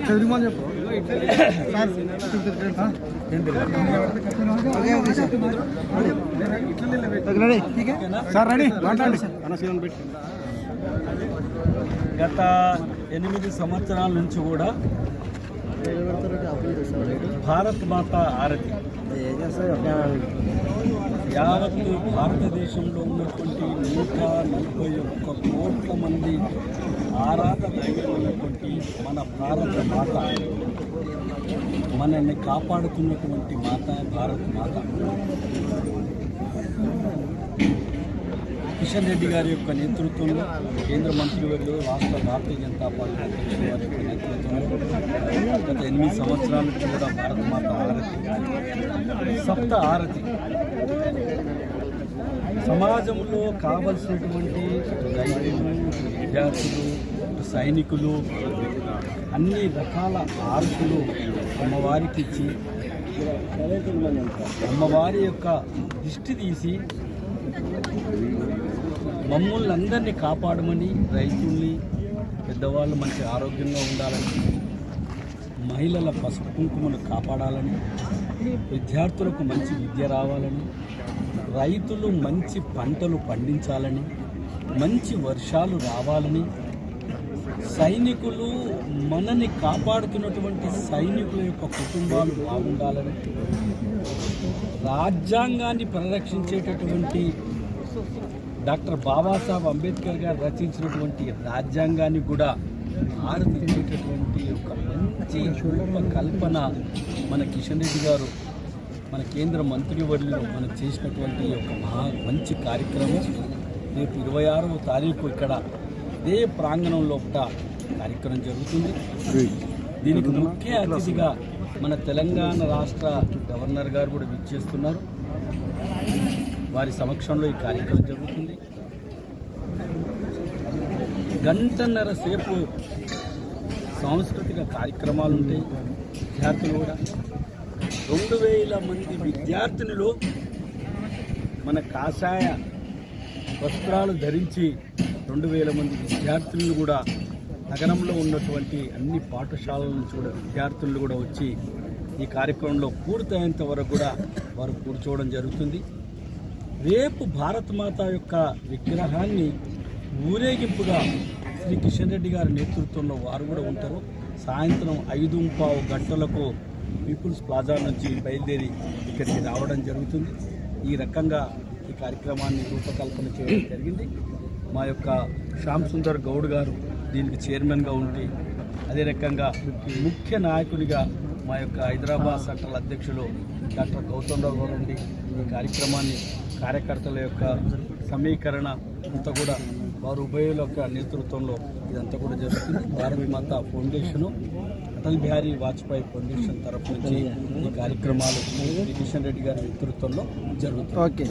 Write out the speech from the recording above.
చదివిమని చెప్పు sir ready మాట్లాడండి గత ఎనిమిది సంవత్సరాల నుంచి కూడా భారత్ మాత ఆరతి యావత్తు భారతదేశంలో ఉన్నటువంటి నూట నలభై ఒక్క కోట్ల మంది ఆరాధ దైవమైనటువంటి మన భారత మాత. మనల్ని కాపాడుతున్నటువంటి మాత భారత మాత. కిషన్ రెడ్డి గారి యొక్క నేతృత్వంలో కేంద్ర మంత్రివర్యులు రాష్ట్ర భారతీయ జనతా పార్టీ అధ్యక్షుల వారి యొక్క నేతృత్వంలో గత ఎనిమిది సంవత్సరాలకు కూడా భారత మాత ఆరతి సప్త ఆరతి. సమాజంలో కావలసినటువంటి రైతులు విద్యార్థులు సైనికులు అన్ని రకాల ఆరతులు అమ్మవారికి ఇచ్చి అమ్మవారి యొక్క దిష్టి తీసి మమ్మల్ని అందరినీ కాపాడమని రైతుల్ని పెద్దవాళ్ళు మంచి ఆరోగ్యంగా ఉండాలని మహిళల పసుపు కుంకుమను కాపాడాలని విద్యార్థులకు మంచి విద్య రావాలని రైతులు మంచి పంటలు పండించాలని మంచి వర్షాలు రావాలని సైనికులు మనని కాపాడుతున్నటువంటి సైనికుల యొక్క కుటుంబాలు బాగుండాలని రాజ్యాంగాన్ని పరిరక్షించేటటువంటి డాక్టర్ బాబాసాహెబ్ అంబేద్కర్ గారు రచించినటువంటి రాజ్యాంగాన్ని కూడా ఆరదించేటటువంటి ఒక మంచి రూప కల్పన మన కిషన్ రెడ్డి గారు మన కేంద్ర మంత్రివర్యులు మనం చేసినటువంటి ఒక మహా మంచి కార్యక్రమం. రేపు ఇరవై ఆరవ తారీఖు ఇక్కడ ఇదే ప్రాంగణం లోపల కార్యక్రమం జరుగుతుంది. దీనికి ముఖ్య అతిథిగా మన తెలంగాణ రాష్ట్ర గవర్నర్ గారు కూడా విచ్చేస్తున్నారు. వారి సమక్షంలో ఈ కార్యక్రమం జరుగుతుంది. గంటన్నర సేపు సాంస్కృతిక కార్యక్రమాలు ఉంటాయి విద్యార్థులు కూడా. రెండు వేల మంది విద్యార్థినులు మన కాషాయ వస్త్రాలు ధరించి రెండు వేల మంది విద్యార్థులను కూడా నగరంలో ఉన్నటువంటి అన్ని పాఠశాలల నుంచి కూడా విద్యార్థులు కూడా వచ్చి ఈ కార్యక్రమంలో పూర్తయ్యేంత వరకు కూడా వారు కూర్చోవడం జరుగుతుంది. రేపు భారత మాత యొక్క విగ్రహాన్ని ఊరేగింపుగా శ్రీ కిషన్ రెడ్డి గారి నేతృత్వంలో వారు కూడా ఉంటారు. సాయంత్రం ఐదు పావు గంటలకు పీపుల్స్ ప్లాజా నుంచి బయలుదేరి ఇక్కడికి రావడం జరుగుతుంది. ఈ రకంగా ఈ కార్యక్రమాన్ని రూపకల్పన చేయడం జరిగింది. మా యొక్క శ్యామ్ సుందర్ గౌడ్ గారు దీనికి చైర్మన్గా ఉండి అదే రకంగా ముఖ్య నాయకునిగా మా యొక్క హైదరాబాద్ సెంట్రల్ అధ్యక్షులు డాక్టర్ గౌతమ్ రావు గారు ఉండి ఈ కార్యక్రమాన్ని కార్యకర్తల యొక్క సమీకరణ అంతా కూడా వారు ఉభయుల యొక్క నేతృత్వంలో ఇదంతా కూడా జరుగుతుంది. భారత్ మాత ఫౌండేషను అటల్ బిహారీ వాజ్పేయి ఫౌండేషన్ తరఫు నుంచి ఈ కార్యక్రమాలు కిషన్ రెడ్డి గారి నేతృత్వంలో జరుగుతాయి. ఓకే.